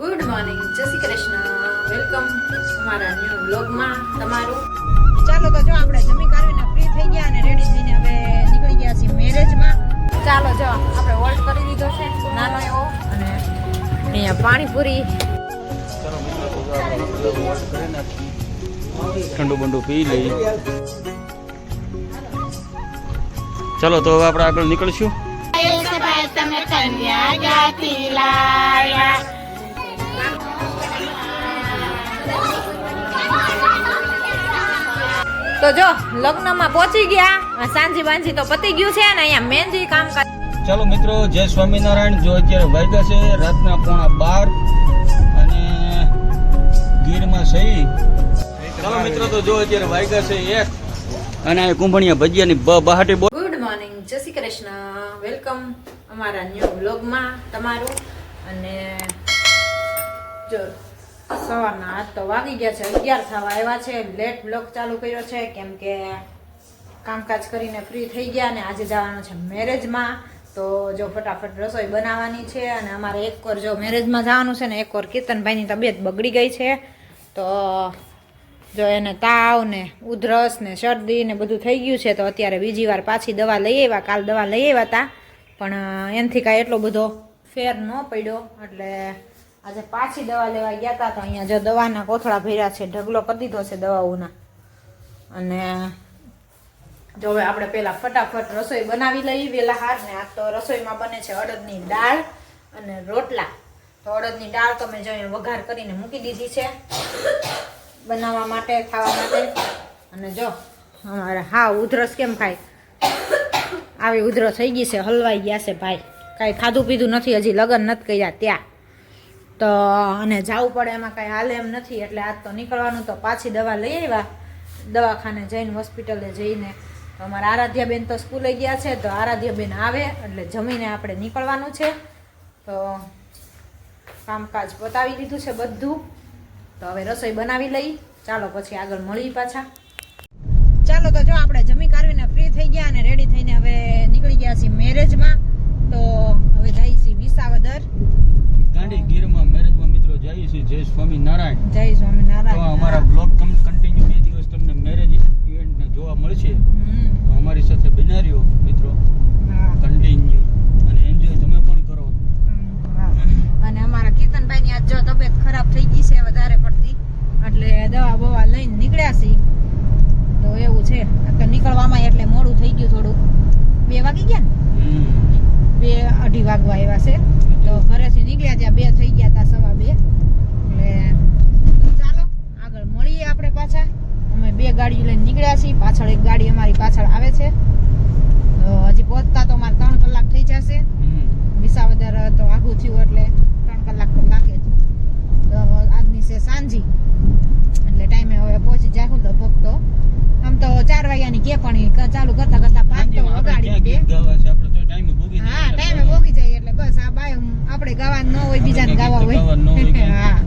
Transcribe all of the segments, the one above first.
Good morning જય Shri Krishna. Welcome અમારા new વ્લોગમાં તમારું. ચાલો તો જો આપણે જમી કરીને ફ્રી થઈ ગયા અને રેડી થઈને હવે નીકળી ગયા છીએ મેરેજમાં ચાલો જો આપણે હોલ્ડ કરી દીધો છે નાનો એવો અને અહીંયા પાણીપુરી. ઠંડુ બંડુ પી લઈ. ચાલો તો હવે આપણે આગળ નીકળશું. તો જો લગ્નમાં પહોંચી ગયા. સાંજી બાંજી તો પતી ગયું છે ને અહીંયા મહેંદી કામ ચાલો મિત્રો જય સ્વામિનારાયણ. જો અત્યારે વાગ્યા છે રાતના પોણા બાર અને ગીરમાં સહી. ચાલો મિત્રો તો જો અત્યારે વાગ્યા છે એક અને આ કુંભણિયા ભજીયાની બ બહાટી બોલ ગુડ મોર્નિંગ જય શ્રી કૃષ્ણ. વેલકમ અમારા ન્યુ બ્લોગમાં તમારું. અને જો સવારના આજ તો વાગી ગયા છે, અગિયાર થવા આવ્યા છે, લેટ બ્લોક ચાલુ કર્યો છે, કેમ કે કામકાજ કરીને ફ્રી થઈ ગયા અને આજે જવાનું છે મેરેજમાં તો જો ફટાફટ રસોઈ બનાવવાની છે અને અમારે એક વાર જો મેરેજમાં જવાનું છે ને, એક વાર કીર્તનભાઈની તબિયત બગડી ગઈ છે. તો જો એને તાવ ને ઉધરસ ને શરદી ને બધું થઈ ગયું છે, તો અત્યારે બીજી વાર પાછી દવા લઈ આવ્યા, કાલ દવા લઈ આવ્યા હતા. પણ એનાથી કાંઈ એટલો બધો ફેર ન પડ્યો, એટલે આજે પાછી દવા લેવા ગયા હતા તો અહીંયા જો દવાના કોથળા ભર્યા છે, ઢગલો કરી દીધો છે દવાઓના. અને જો હવે આપણે પહેલા ફટાફટ રસોઈ બનાવી લઈએ વેલા હાર, ને આ તો રસોઈમાં બને છે અડદની દાળ અને રોટલા. તો અડદની દાળ તો મેં જો વઘાર કરીને મૂકી દીધી છે બનાવવા માટે, ખાવા માટે. અને જો અમારે, હા, ઉધરસ કેમ ખાય? આવી ઉધરસ થઈ ગઈ છે, હલવાઈ ગયા છે ભાઈ. કાંઈ ખાધું પીધું નથી, હજી લગ્ન નથી કર્યા ત્યાં. તો અને જવું પડે એમાં કાંઈ હાલે એમ નથી. એટલે આજ તો નીકળવાનું તો પાછી દવા લઈ આવ્યા દવાખાને જઈને હોસ્પિટલે જઈને. અમારા આરાધ્યાબેન તો સ્કૂલે ગયા છે, તો આરાધ્યાબેન આવે એટલે જમીને આપણે નીકળવાનું છે. તો કામકાજ પતાવી દીધું છે બધું. તો હવે રસોઈ બનાવી લઈ. ચાલો પછી આગળ મળી પાછા. ચાલો તો જો આપણે જમી કાઢવીને ફ્રી થઈ ગયા અને રેડી થઈને હવે નીકળી ગયા છીએ મેરેજમાં તો હવે જઈશી વિસાવદર. ગાંડી ગીરમાં મેરેજમાં મિત્રો જઈએ છીએ જય સ્વામિનારાયણ. જય તો અમારા બ્લોગ કન્ટિન્યુ બે દિવસ તમને મેરેજ ઇવેન્ટને જોવા મળશે. તો અમારી સાથે બિનારીઓ મિત્રો. કન્ટિન્યુ અને એન્જોય તમે પણ કરો. અને અમારા કીર્તનભાઈની આજ જો તબિયત ખરાબ થઈ ગઈ છે વધારે પડતી એટલે દવા બવા લઈને નીકળ્યા છીએ. તો એવું છે. કે તો નીકળવામાં એટલે મોડું થઈ ગયું થોડું. બે વાગી ગયા ને. બે અઢી વાગવા આવ્યા છે. તો ઘરેથી નીકળ્યા ત્યાં બે થઈ ગયા હતા સવા બે. એટલે ચાલો આગળ મળીએ આપણે પાછા. અમે બે ગાડીઓ લઈને નીકળ્યા છીએ. પાછળ એક ગાડી અમારી પાછળ આવે છે. તો હજી પહોંચતા તો અમારે ત્રણ કલાક થઈ જશે. વિસાવદર તો આઘું થયું એટલે ત્રણ કલાક તો લાગે છે તો આજની છે સાંજી. એટલે ટાઈમે હવે પહોંચી જાહું તો તો આમ તો ચાર વાગ્યાની કે પણ ચાલુ કરતા કરતા પાંચ તો વગાડી દે ગીત ગાવા છે આપણે તો ટાઈમે ભોગી જઈએ હા એટલે ટાઈમે ભોગી જાય એટલે બસ આ બાય આપણે ગાવાનું ન હોય બીજાને ગાવા હોય. હા.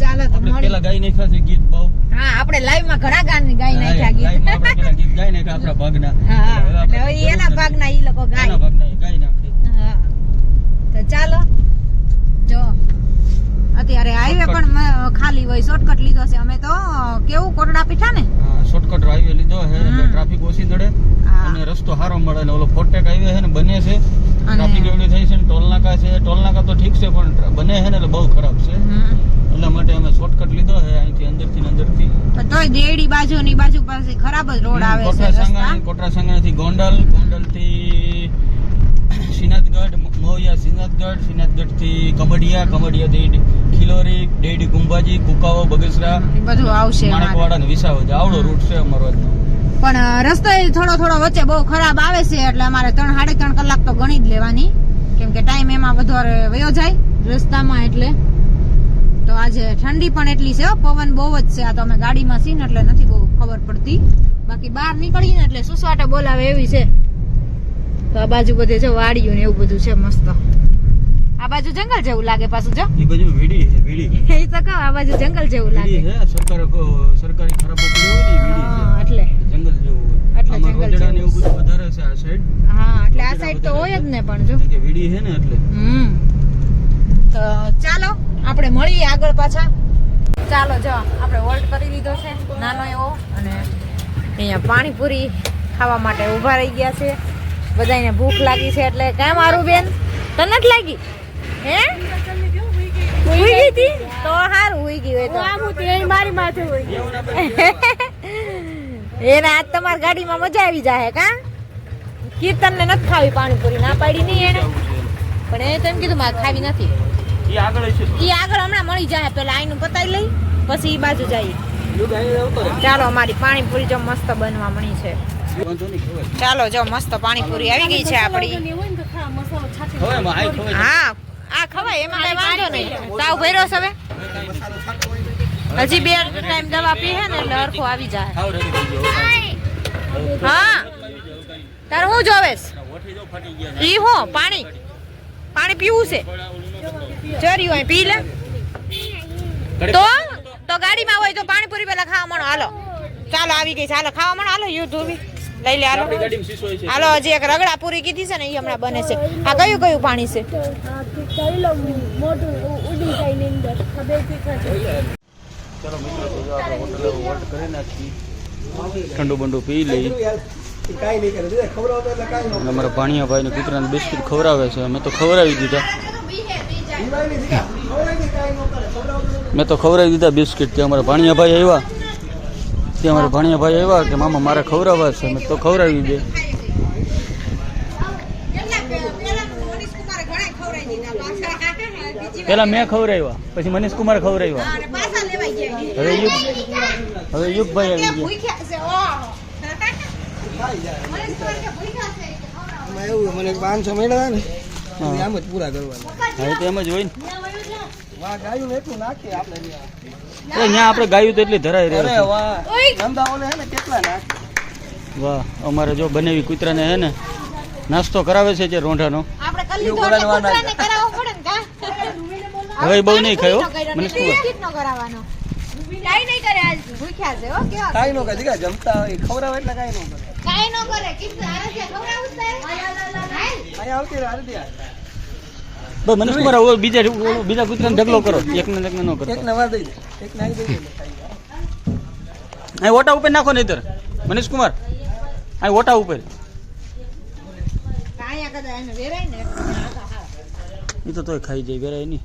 ચાલો તો મળી પેલા ગાઈ નાખ્યા છે ગીત બહુ. હા આપણે લાઈવમાં ઘણા ગાન ગાઈ નાખ્યા ગીત. આપણે ગીત ગાઈ નાખ્યા આપણા ભાગના. હા હવે એના ભાગના ઈ લોકો એના ભાગના ગાઈ નાખે હા. તો ચાલો. જો અત્યારે હાઈવે પણ ખાલી હોય શોર્ટકટ લીધો છે. અમે તો કેવું કોટડા પીઠા ને શોર્ટકટ હાઈવે લીધો છે ટ્રાફિક ઓછી નડે અને રસ્તો સારો મળે ને ઓલો ફોટેક હાઈવે છે ને બને છે. ટ્રાફિક થઈ છે ને ટોલ નાકા છે. ટોલ નાકા તો ઠીક છે પણ બને છે ને એટલે બહુ ખરાબ છે. એટલા માટે અમે શોર્ટકટ લીધો છે અહીંથી અંદરથી ને અંદરથી. તોય દેડી બાજુ ની બાજુ પાસે ખરાબ જ રોડ આવે છે કોટરા રસ્તા. કોટરા કોટરા સાંગાણીથી ગોંડલ ગોંડલથી શ્રીનાથગઢ મોવિયા થી કબડિયા કબડિયા થી ખિલોરી ડેડી ગુંબાજી કુકાવો બગસરા બધું આવશે માણકવાડા ને વિસાવજ આવડો રૂટ છે અમારો આજનો. પણ રસ્તો થોડો થોડો વચ્ચે બહુ ખરાબ આવે છે એટલે અમારે ત્રણ સાડી ત્રણ કલાક તો ગણી જ લેવાની. કેમ કે ટાઈમ એમાં વધારે વયો જાય રસ્તામાં એટલે. તો આજે ઠંડી પણ એટલી છે પવન બહુ જ છે. આ તો અમે ગાડીમાં છીએ ને એટલે નથી બહુ ખબર પડતી. બાકી બહાર નીકળીએ ને એટલે સુસવાટે બોલાવે એવી છે. તો આ બાજુ બધે જો વાડીઓ ને એવું બધું છે મસ્ત. આ બાજુ જંગલ જેવું લાગે પાછું જો. એ બાજુ વીડી છે વીડી. એ તો કહો આ બાજુ જંગલ જેવું લાગે. સરકાર સરકારી ખરાબ એટલે. હોય એટલે આમાં જંગલ રોજડા ને એવું બધું વધારે છે આ સાઈડ હા એટલે આ સાઈડ તો હોય જ ને પણ જો. કે વીડી છે ને એટલે. હમ. તો ચાલો આપણે મળીએ આગળ પાછા. ચાલો જો આપણે હોલ્ડ કરી લીધો છે નાનો એવો અને અહીંયા પાણીપુરી ખાવા માટે ઊભા રહી ગયા છે. બધાને ભૂખ લાગી છે એટલે કામ મારું બેન તને જ લાગી? હે? ઉઈ ગઈ હતી? તો હારું ઉઈ ગઈ હોય તો. મારી માથે હોય એને આજ તમારી ગાડીમાં મજા આવી જાય કા? કીર્તન ને નથી ખાવી પાણીપુરી ના પાડી નહીં એને. પણ એ તો એમ કીધું મારે ખાવી નથી. એ આગળ ઈ આગળ હમણાં મળી જાય પેલા આઈનું પતાઈ લઈ પછી એ બાજુ જઈએ ચાલો અમારી પાણીપુરી જો મસ્ત બનવા મળી છે. ચાલો જો મસ્ત પાણીપુરી આવી ગઈ છે આપણી હોય ને તો ખા મસાલો છાંટી ખવાયમાં આઈ ખવાય. હા આ ખવાય એમાં કઈ વાંધો નહીં. તાવ ભર્યો છે હવે? હજી બે ટાઈમ દવા પી હે ને એટલે અરખો આવી જાય હા. તારે હું જોવેશ? ઈ હો પાણી. પાણી પીવું છે. જરી હોય પી લે. તો તો ગાડીમાં હોય તો પાણીપુરી પેલા ખાવા મળો. હાલો. ચાલો આવી ગઈ છે. હાલો ખાવા મળો. હાલો યુ ધોવી. લઈ લે હાલો. હાલો હજી એક રગડા પૂરી કીધી છે ને એ હમણાં બને છે. આ કયું કયું પાણી છે? ચલો મિત્રો તો જો આપણે હોટલે હોલ્ડ કરી નાખી. ઠંડુ બંડુ પી લઈ. અમારા ભાણિયા ભાઈને કૂતરાને બિસ્કિટ ખવડાવે છે. અમે તો ખવડાવી દીધા. મેં તો ખવડાવી દીધા બિસ્કિટ. ત્યાં અમારા ભાણિયા ભાઈ આવ્યા. ત્યાં અમારા ભાણિયા ભાઈ આવ્યા કે મામા મારે ખવડાવવા છે. મેં તો ખવડાવી દે. પેલા મેં ખવડાવ્યા પછી મનીષ કુમાર ખવડાવ્યા. હવે યુગ હવે યુગભાઈ આવી ગયા. એવું મને પાંચસો મળ્યા ને આમ જ પૂરા કરવાના. હવે તો એમ જ હોય ને. ત્યાં. આપણે ગાયું તો એટલી ધરાઈ અરે વાહ ધંધાઓને હે ને કેટલા વાહ અમારે જો બનેવી કૂતરાને હે ને નાસ્તો કરાવે છે જે રોંઢાનો. એવું કરાવવાના કૂતરાને કરાવવો પડે ને કા? હવે બહુ નહીં ખાયો. મને મનીષ કુમાર નો કરાવવાનો કાઈ નહીં કરે આજ ભૂખ્યા છે હો કેવા? કાંઈ નો કરે. દીકરા જમતા હોય ખવડાવે એટલે કાઈ નો કરે. કાઈ નો કરે. કીધું આરસ્યા ખવડાવું જ તારે અહીંયા આવતી રહે આરતી આ. બસ મનીષ કુમાર હવે બીજા બીજા કૂતરાને ઢગલો કરો. એકને એકને ન કરતો. એકને વાર દઈ દે એકને આવી દઈ દે અહીં ઓટા ઉપર નાખો નહીતર. મનીષ કુમાર અહીં ઓટા ઉપર. કાયા કદા એને વેરાય ને. એ તો તોય ખાઈ જાય વેરાય નહીં.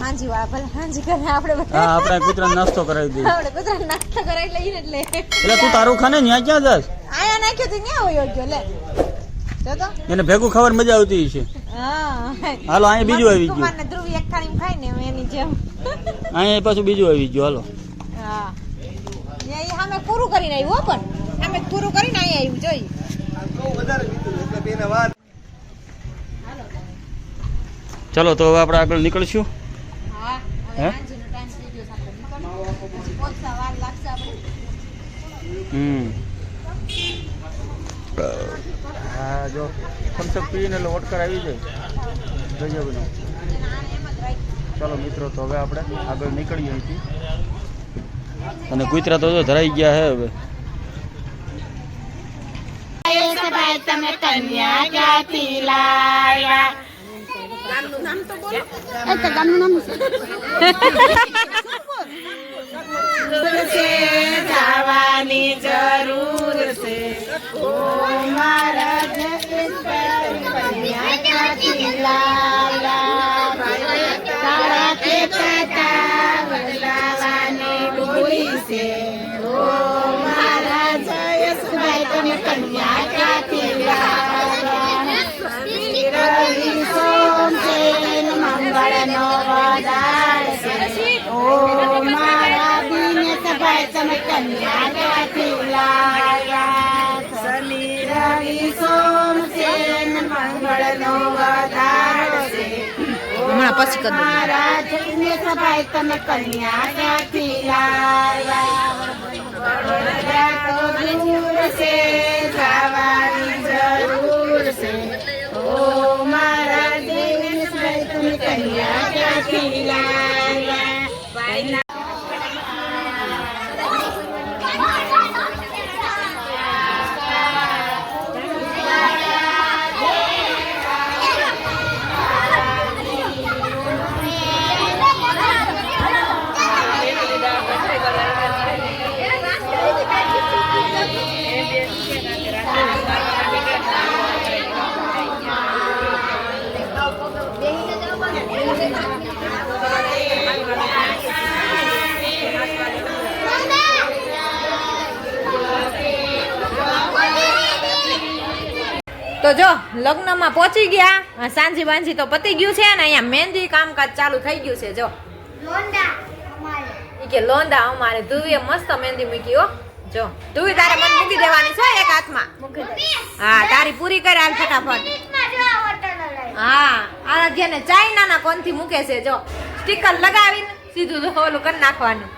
હાંજી વાળા ભલે હાંજી કરે આપણે બધા હા આપણે કૂતરાને નાસ્તો કરાવી દઈએ. આપણે કુતરા નાસ્તો કરાવી લઈએ એટલે. એટલે તું તારું ખાને ન્યા ક્યાં જાસ આયા નાખ્યો તો ન્યા હોય ગયો લે. જો એને ભેગું ખાવાની મજા આવતી છે હા. હાલો અહીંયા બીજું આવી ગયું. ધ્રુવી એક થાળી ખાય ને એની જેમ. અહીંયા પાછું બીજું આવી ગયું હાલો. હા. એ સામે પૂરું કરીને આવ્યું પણ. અમે પૂરું કરીને અહીંયા આવ્યું જોઈ. ચલો તો હવે આપણે આગળ નીકળશું. હમ. હા જો થમ્સઅપ પીને એટલે ઓટકર આવી જાય ગજબનો ચાલો મિત્રો તો હવે આપણે આગળ નીકળીએ અહીંથી. અને કુતરા તો જો ધરાઈ ગયા હે હવે. હમણાં પછી કદું તમે કન્યા ક્યાંથી લાવ્યા તો જો લગ્નમાં પહોંચી ગયા. સાંજી બાંજી તો પતી ગયું છે ને અહીંયા મહેંદી કામકાજ ચાલુ થઈ ગયું છે જો. કે લોંદા અમારે ધુવીએ મસ્ત મહેંદી મૂકી હો. જો ધુવી તારે મને મૂકી દેવાની છે એક હાથમાં. હા તારી પૂરી કરે હાલ ફટાફટ. હા આરાધ્યાને ચાઇનાના કોનથી મૂકે છે જો. સ્ટીકર લગાવીને સીધું ઓલું કરી નાખવાનું.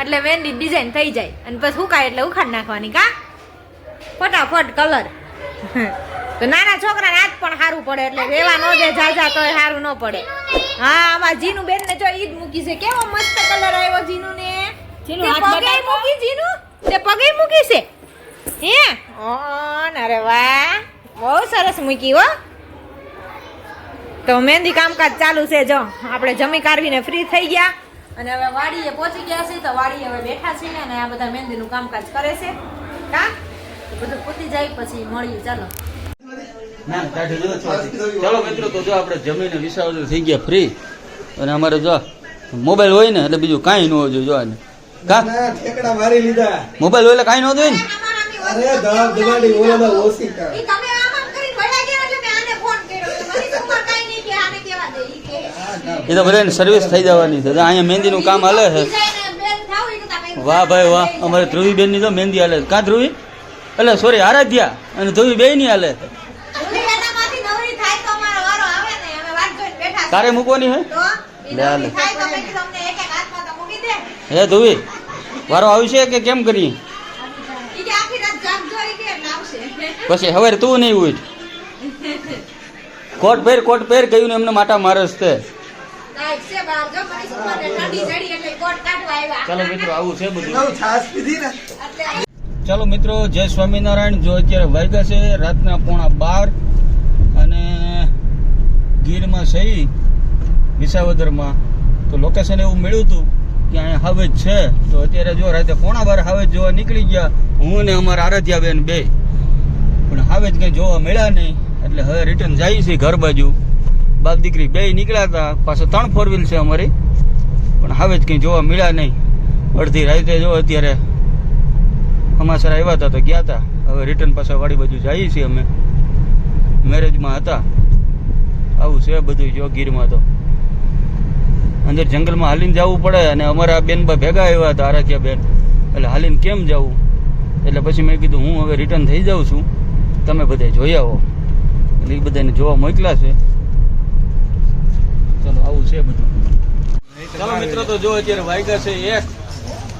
એટલે મહેંદી ડિઝાઇન થઈ જાય. અને પછી હુકાય એટલે ઉખાડ નાખવાની કા? ફટાફટ કલર તો નાના છોકરાને આજ પણ સારું પડે એટલે રેવા ન દે જાજા તોય સારું ન પડે. હા આમાં જીનું બેન ને જો ઈદ મૂકી છે. કેવો મસ્ત કલર આવ્યો જીનું ને જીનું પગે. મૂકી જીનું? તે પગે મૂકી છે. હે? ઓ અરે વાહ. બહુ સરસ મૂકી હો. તો મહેંદી કામકાજ ચાલુ છે જો. આપણે જમી કાઢવીને ફ્રી થઈ ગયા. અને હવે વાડીએ પહોંચી ગયા છે તો વાડીએ હવે બેઠા છીએ અને આ બધા મહેંદીનું કામકાજ કરે છે. કા? બધું પૂતી જાય પછી મળીએ. ચાલો. ના છો ચાલો મિત્રો તો જો આપણે જમીને વિસાવદર થઈ ગયા ફ્રી અને અમારે જો મોબાઈલ હોય ને એટલે બીજું કાંઈ ન હોય જો આને કા? ઠેકડા મારી લીધા. મોબાઈલ હોય એટલે કાંઈ ન હોય ને. અરે ધબ ધબાડી ઓલા ઓછી કર. તમે આમ આમ કરીને ગયા એટલે મેં આને ફોન કર્યો. મારી ઉંમર કાંઈ નહીં કે આને કહેવા દે. ઈ કે એ તો બધાને સર્વિસ થઈ જવાની છે. જો અહીંયા મહેંદીનું કામ હાલે છે. વાહ ભાઈ વાહ. અમારે ધ્રુવી ની તો મહેંદી હાલે છે. કાં ધ્રુવી? એટલે સોરી આરાધ્યા અને ધ્રુવી બે ની હાલે ધૂળી એનામાંથી નવરી થાય તો અમારો વારો આવે ને અમે વાટ જોઈને બેઠા છીએ. તારે મૂકવાની હે? લે, લે. હે ધુવી વારો આવશે કે કેમ કરીએ? ઈ કે આખી રાત જાગજો ઈ કે એટલે આવશે. પછી હવે તું નહીં ઉઠ. કોટ પહેર કોટ પહેર કહ્યું ને એમને માટા મારસ તે. તાઈ છે બહાર જો મારી સુપર ને ઠંડી ચડી એટલે કોટ કાઢવા આવ્યા. ચાલો મિત્રો આવું છે બધું. નવ છાસ પીધી ને. એટલે ચાલો મિત્રો જય સ્વામિનારાયણ. જો અત્યારે વાગ્યા છે રાતના પોણા બાર. ગીરમાં સહી, વિસાવદરમાં. તો લોકેશન એવું મળ્યું હતું કે અહીંયા હાવેજ છે. તો અત્યારે જો રાતે પોણા બાર હાવેજ જોવા નીકળી ગયા. હું ને અમારા આરાધ્યાબેન બે. પણ હાવેજ કંઈ જોવા મળ્યા નહીં. એટલે હવે રિટર્ન જાય છે ઘર બાજુ. બાપ દીકરી બે નીકળ્યા હતા. પાછો ત્રણ ફોર વ્હીલ છે અમારી. પણ હાવેજ કંઈ જોવા મળ્યા નહીં. અડધી રાતે જો અત્યારે અમાસર આવ્યા હતા તો ગયા હતા. હવે રિટર્ન પાછા વાડી બાજુ જઈએ છીએ અમે. મેરેજમાં હતા. આવું છે બધું જો ગીરમાં તો. અંદર જંગલમાં હાલીને જવું પડે અને અમારા બેનબા ભેગા આવ્યા હતા આરાધ્યા બેન એટલે હાલીને કેમ જવું? એટલે પછી મેં કીધું હું હવે રિટર્ન થઈ જાઉં છું. તમે બધા જોઈ આવો એટલે એ બધાને જોવા મોકલા છે. ચલો આવું છે બધું. ચાલો મિત્રો તો જો અત્યારે વાયગા છે એક.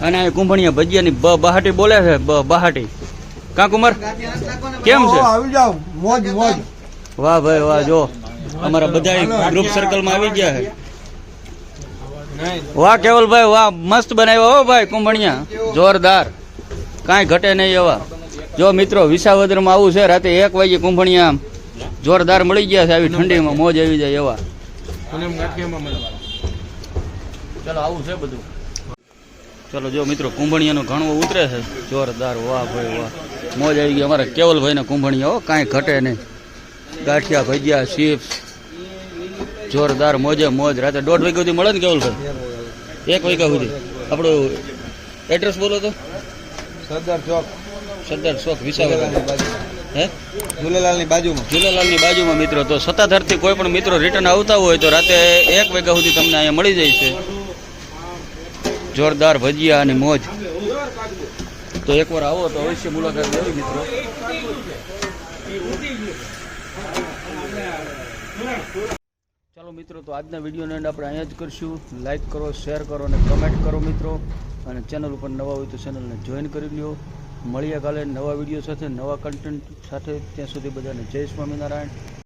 અને કુંભણિયા ભજીયાની બ બહાટી બોલે છે બ બહાટી. કાં કુમાર કેમ છે? આવી જાવ મોજ મોજ. વાહ ભાઈ વાહ જો. અમારા બધા ગ્રુપ સર્કલમાં આવી ગયા છે વાહ કેવલભાઈ વાહ મસ્ત બનાવ્યો હો ભાઈ કુંભણિયા. જોરદાર. કાંઈ ઘટે નહીં એવા. જો મિત્રો વિસાવદરમાં આવું છે રાતે એક વાગે કુંભણિયા જોરદાર મળી ગયા છે આવી ઠંડીમાં મોજ આવી જાય એવા. ચલો આવું છે બધું. ચલો જો મિત્રો કુંભણિયાનું ઘણું ઉતરે છે. જોરદાર. વાહ ભાઈ વાહ. મોજ આવી ગઈ અમારા કેવલભાઈના કુંભણિયા હો કાંઈ ઘટે નહીં. ગાંઠિયા ભજીયા ચિપ્સ જોરદાર મોજે મોજ. રાતે દોઢ વાગ્યા સુધી મળે ને કેવલભાઈ એક વાગ્યા સુધી. આપણું એડ્રેસ બોલો તો. સરદાર ચોક. સરદાર ચોક વિસાવદર. હે? ઝૂલેલાલની બાજુમાં. ઝૂલાલાલની બાજુમાં મિત્રો. તો સત્તાધારથી કોઈ પણ મિત્રો રિટર્ન આવતા હોય તો રાતે એક વાગ્યા સુધી તમને અહીંયા મળી જાય છે. જોરદાર ભજીયા અને મોજ. તો એકવાર આવો તો અવશ્ય મુલાકાત લેવી મિત્રો. ચાલો મિત્રો, તો આજના વિડીયોને એન્ડ આપણે અહીંયા જ કરશું. લાઇક કરો શેર કરો અને કમેન્ટ કરો મિત્રો. અને ચેનલ ઉપર નવા હોય તો ચેનલને જોઈન કરી લ્યો. મળીએ કાલે નવા વીડિયો સાથે, નવા કન્ટેન્ટ સાથે. ત્યાં સુધી બધાને જય સ્વામિનારાયણ.